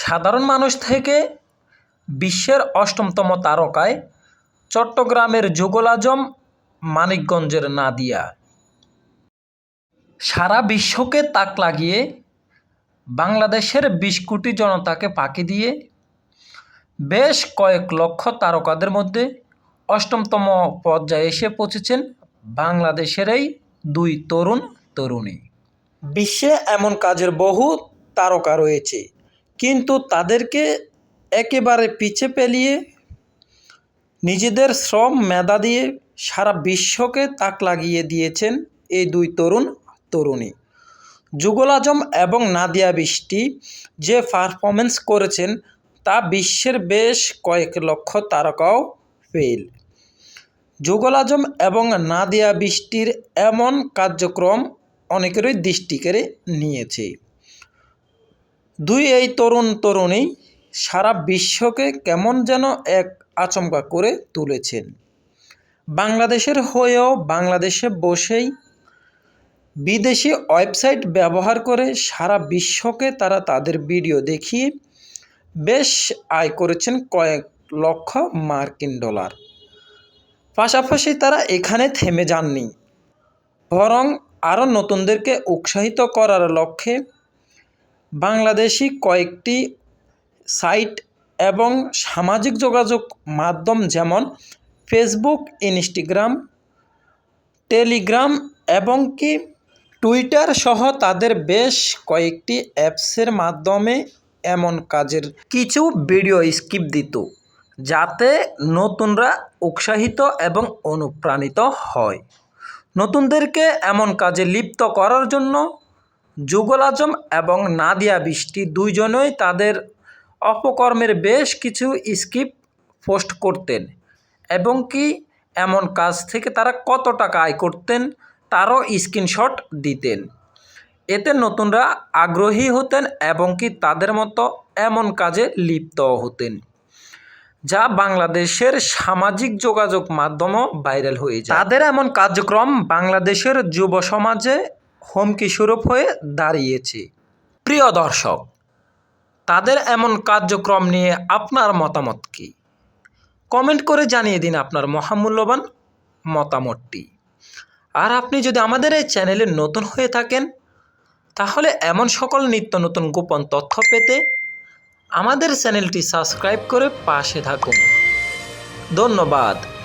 সাধারণ মানুষ থেকে বিশ্বের অষ্টমতম তারকায় চট্টগ্রামের যুগল আজম মানিকগঞ্জের নাদিয়া। সারা বিশ্বকে তাক লাগিয়ে বাংলাদেশের বিশ কোটি জনতাকে পাকি দিয়ে বেশ কয়েক লক্ষ তারকাদের মধ্যে অষ্টমতম পর্যায়ে এসে পৌঁছেছেন বাংলাদেশের এই দুই তরুণ তরুণী বিশ্বে এমন কাজের বহু তারকা রয়েছে। কিন্তু তাদেরকে একেবারে পিছে পেলিয়ে নিজেদের শ্রম মেধা দিয়ে সারা বিশ্বকে তাক লাগিয়ে দিয়েছেন এই দুই তরুণ তরুণী। যুগল আজম এবং নাদিয়া বৃষ্টি যে পারফরমেন্স করেছেন তা বিশ্বের বেশ কয়েক লক্ষ তারকাও ফেল যুগল আজম এবং নাদিয়া বৃষ্টির এমন কার্যক্রম অনেকেরই দৃষ্টি কেড়ে নিয়েছে। দুই এই তরুণ তরুণী সারা বিশ্বকে কেমন যেন এক আচমকা করে তুলেছেন। বাংলাদেশের হয়েও বাংলাদেশে বসেই বিদেশি ওয়েবসাইট ব্যবহার করে সারা বিশ্বকে তারা তাদের ভিডিও দেখিয়ে বেশ আয় করেছেন কয়েক লক্ষ মার্কিন ডলার। পাশাপাশি তারা এখানে থেমে যাননি, বরং আরও নতুনদেরকে উৎসাহিত করার লক্ষ্যে বাংলাদেশি কয়েকটি সাইট এবং সামাজিক যোগাযোগ মাধ্যম যেমন ফেসবুক, ইনস্টাগ্রাম, টেলিগ্রাম এবং কি টুইটার সহ তাদের বেশ কয়েকটি অ্যাপসের মাধ্যমে এমন কাজের কিছু ভিডিও স্কিপ দিত, যাতে নতুনরা উৎসাহিত এবং অনুপ্রাণিত হয়। নতুনদেরকে এমন কাজে লিপ্ত করার জন্য যুগল আজম এবং নাদিয়া বৃষ্টি দুইজনেই তাদের অপকর্মের বেশ কিছু স্কিপ পোস্ট করতেন। এবং কি এমন কাজ থেকে তারা কত টাকা আয় করতেন তারও স্ক্রিনশট দিতেন। এতে নতুনরা আগ্রহী হতেন এবং কি তাদের মতো এমন কাজে লিপ্ত হতেন, যা বাংলাদেশের সামাজিক যোগাযোগ মাধ্যমও ভাইরাল হয়ে যায়। তাদের এমন কার্যক্রম বাংলাদেশের যুব সমাজে হুমকি স্বরূপ হয়ে দাঁড়িয়েছে। প্রিয় দর্শক, তাদের এমন কার্যক্রম নিয়ে আপনার মতামত কী? কমেন্ট করে জানিয়ে দিন আপনার মহামূল্যবান মতামতটি। আর আপনি যদি আমাদের এই চ্যানেলে নতুন হয়ে থাকেন, তাহলে এমন সকল নিত্য নতুন গোপন তথ্য পেতে আমাদের চ্যানেলটি সাবস্ক্রাইব করে পাশে থাকুন। ধন্যবাদ।